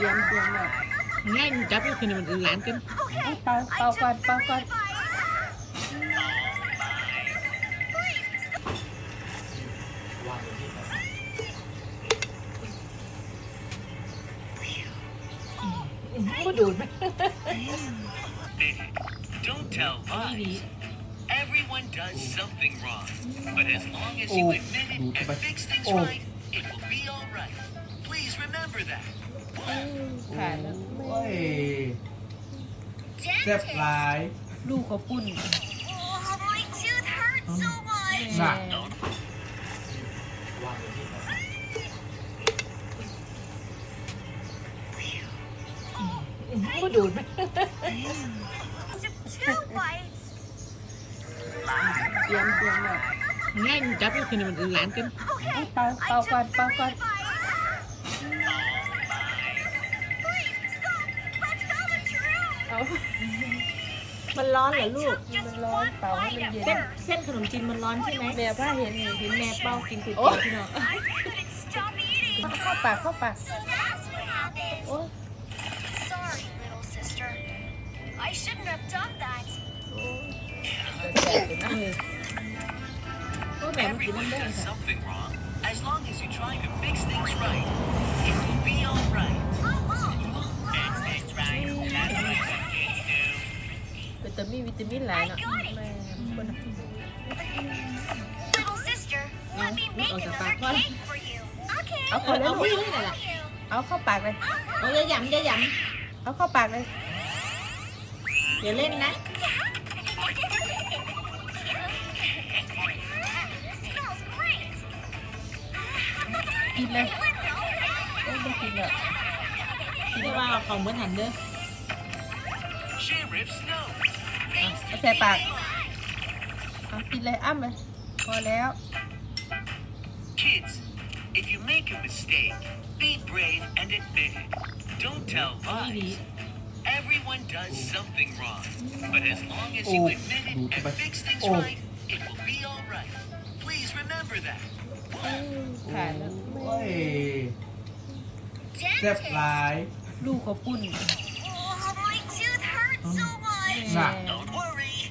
ตรียมเตรียมแล้ว ง่ายมันจับก็คือมันหลานกัน เอาเป่าเป่าก่อนเป่าก่อน ก็ดูดไหม Don't tell lies. Everyone does something wrong. But as long as you Oh, admit it oh, and but- fix things oh. right, it will be all right. Please remember that. ขาดแล้วโอ้ยแซ่บหลายลูกเขาปุ่น Oh, my tooth hurts so much. หนักก็ดูดไหม Two bites. เตรียมเตรียมแล้วง่ายมันจับก็คือมันหลานกันเอาเป่าเป่าก่อนเป่าก่อน เอามันร้อนเหรอลูก มันร้อนเป่าให้มันเย็นเส้นเส้นขนมจีนมันร้อนใช่ไหมแม่ผ้าเห็นนี่เห็นแม่แม่เป้าเป่ากินก๋วยเตี๋ยวพี่น้อง I couldn't stop eating. เข้าปากเข้าปาก So that's what happened. โอ้ย Sorry, little sister. I shouldn't have done that. แสบเลยนะก็แม่มันกิน Everyone น้ำแดง does ค่ะ something wrong. As long as you try to fix things right, it will be all right. วิตามินวิตามินหลายเนาะแม่คนน่ะ Little sister, let me make Oh, another the back one. cake for you. Okay. เอาคนแล้วเอาลูพี่กเลยน่ะเอาเข้าปากเลย เอาอย่าหยำอย่าหยเอาเข้าปากเลยำอย่าเล่นนะ Smells great. กินเลยโอ้ยไม่กินเลยที่ว่าเอาของเหมือนหันเด้อ Sheriff Snow. เอาใส่ปากเอากินเลยอ้ำเลยพอแล้ว Kids, if you make a mistake, be brave and admit it. Don't tell lies. Everyone does something wrong. But as long as you Oh, admit it dude, and but- fix things oh. right, it will be all right. Please remember that. ขาดแล้ว โอ้ยแซ่บ Dentist. หลาย ลูกเขาปุ่น Oh, my tooth hurts so much. หนัก Don't worry.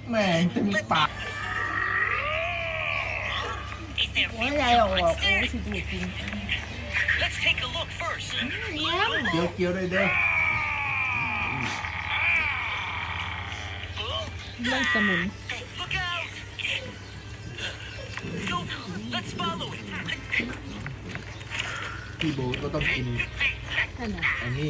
แม่งจะมีปาก Is there โอ้ยยายออกบอกโอ้ยสิดูดกิน Let's take a look first. เนี้ย เกี๊ยวเกี๊ยวด้วยเด้อ Oh, เรื่องสมุน look out! Go, let's follow it. พี่โบก็ต้องกิน นั่นน่ะ อันนี้